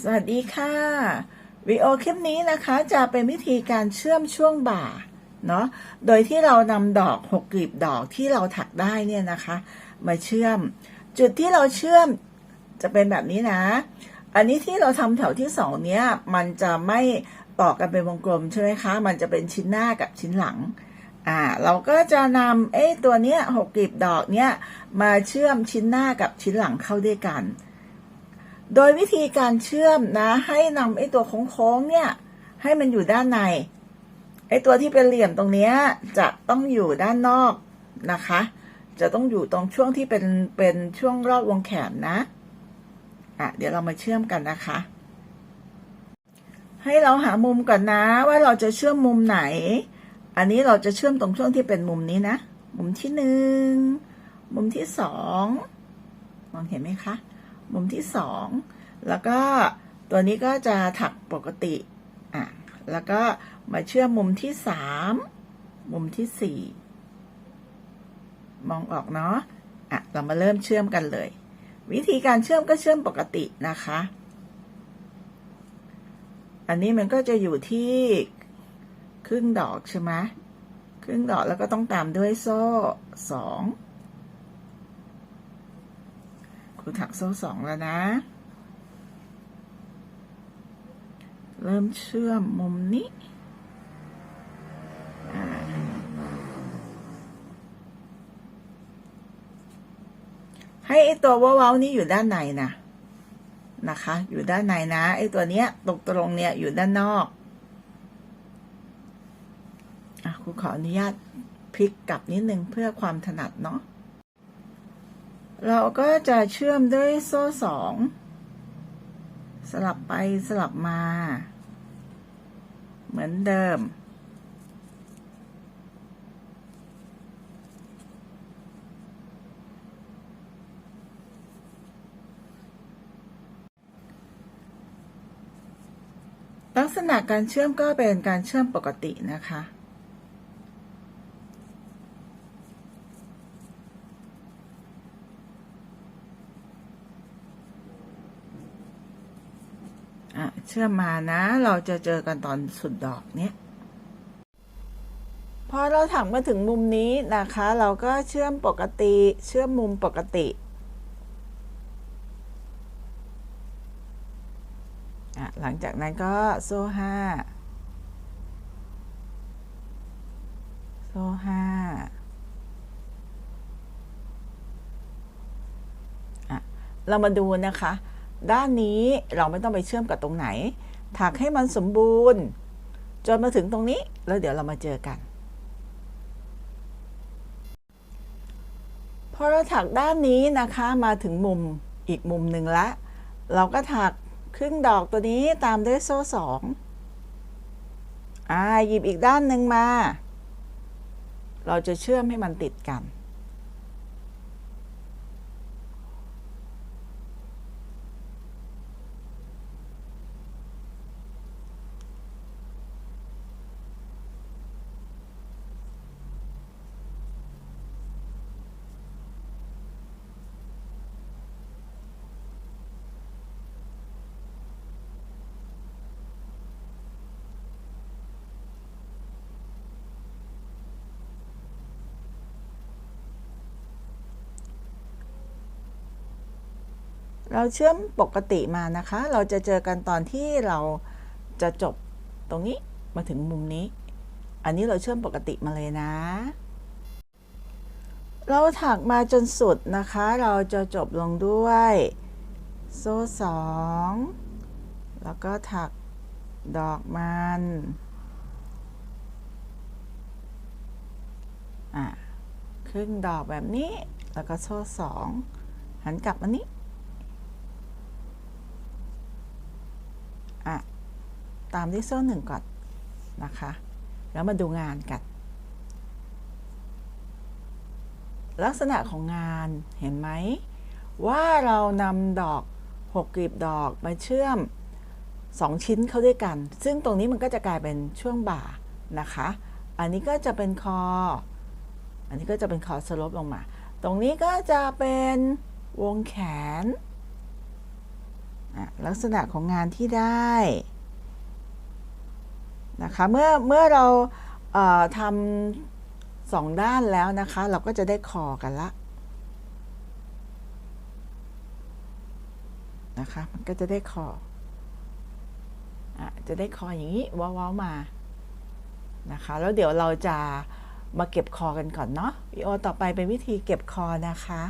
สวัสดีค่ะวิดีโอคลิปนี้นะคะจะเป็นวิธีการเชื่อมช่วงบ่าเนาะโดยที่เรานำดอกหกกลีบดอกที่เราถักได้เนี่ยนะคะ มาเชื่อม จุดที่เราเชื่อมจะเป็นแบบนี้นะ อันนี้ที่เราทำแถวที่สองเนี้ยมันจะไม่ต่อกันเป็นวงกลมใช่ไหมคะ มันจะเป็นชิ้นหน้ากับชิ้นหลังอ่าเราก็จะนำเอ้ตัวเนี้ยหกกลีบดอกเนี้ยมาเชื่อมชิ้นหน้ากับชิ้นหลังเข้าด้วยกัน โดยวิธีการเชื่อมนะ ให้นำไอ้ตัวโค้งๆเนี่ย ให้มันอยู่ด้านในไอ้ตัวที่เป็นเหลี่ยมตรงนี้จะต้องอยู่ด้านนอกนะคะ จะต้องอยู่ตรงช่วงที่เป็นเป็นช่วงรอบวงแขนนะอะเดี๋ยวเรามาเชื่อมกันนะคะ ให้เราหามุมก่อนนะ ว่าเราจะเชื่อมมุมไหน อันนี้เราจะเชื่อมตรงช่วงที่เป็นมุมนี้นะ มุมที่หนึ่งมุมที่สองมองเห็นไหมคะ มุมที่สองแล้วก็ตัวนี้ก็จะถักปกติอะแล้วก็มาเชื่อมมุมที่สามมุมที่สี่มองออกเนาะอะเรามาเริ่มเชื่อมกันเลย วิธีการเชื่อมก็เชื่อมปกตินะคะ อันนี้มันก็จะอยู่ที่ครึ่งดอกใช่ไหมครึ่งดอกแล้วก็ต้องตามด้วยโซ่สอง ครูถักโซ่สองแล้วนะ เริ่มเชื่อมมุมนี้ให้ไอตัวว้าๆนี้อยู่ด้านในนะนะคะ อยู่ด้านในนะไอตัวเนี้ยตรงตรงเนี่ยอยู่ด้านนอกอะครูขออนุญาตพลิกกลับนิดนึงเพื่อความถนัดเนาะ เราก็จะเชื่อมด้วยโซ่สองสลับไปสลับมา เหมือนเดิม ลักษณะการเชื่อมก็เป็นการเชื่อมปกตินะคะ เชื่อมมานะ เราจะเจอกันตอนสุดดอกเนี้ยพอเราถักมาถึงมุมนี้นะคะ เราก็เชื่อมปกติเชื่อมมุมปกติหลังจากนั้นก็โซ่ห้าโซ่ห้าเรามาดูนะคะ ด้านนี้เราไม่ต้องไปเชื่อมกับตรงไหน ถักให้มันสมบูรณ์ จนมาถึงตรงนี้ แล้วเดี๋ยวเรามาเจอกัน พอเราถักด้านนี้นะคะมาถึงมุมอีกมุมหนึ่งละ เราก็ถักครึ่งดอกตัวนี้ตามด้วยโซ่สองอ่าหยิบอีกด้านหนึ่งมา เราจะเชื่อมให้มันติดกัน เราเชื่อมปกติมานะคะ เราจะเจอกันตอนที่เราจะจบตรงนี้มาถึงมุมนี้ อันนี้เราเชื่อมปกติมาเลยนะ เราถักมาจนสุดนะคะ เราจะจบลงด้วย โซ่สองแล้วก็ถักดอกมันอะครึ่งดอกแบบนี้ แล้วก็โซ่สองหันกลับมานี้ อะ ตามที่โซ่หนึ่งก่อนนะคะ แล้วมาดูงานกัน ลักษณะของงานเห็นไหม ว่าเรานำดอกหกกลีบดอกมาเชื่อมสองชิ้นเข้าด้วยกัน ซึ่งตรงนี้มันก็จะกลายเป็นช่วงบ่านะคะ อันนี้ก็จะเป็นคอ อันนี้ก็จะเป็นคอสลบลงมา ตรงนี้ก็จะเป็นวงแขน ลักษณะของงานที่ได้ นะคะเมื่อเมื่อเราเทำสองด้านแล้วนะคะ เราก็จะได้คอกันละนะคะมันก็จะได้คออะจะได้คออย่างนี้ว้าวๆมานะคะแล้วเดี๋ยวเราจะมาเก็บคอกันก่อนเนาะวิดีโอต่อไปเป็นวิธีเก็บคอนะคะ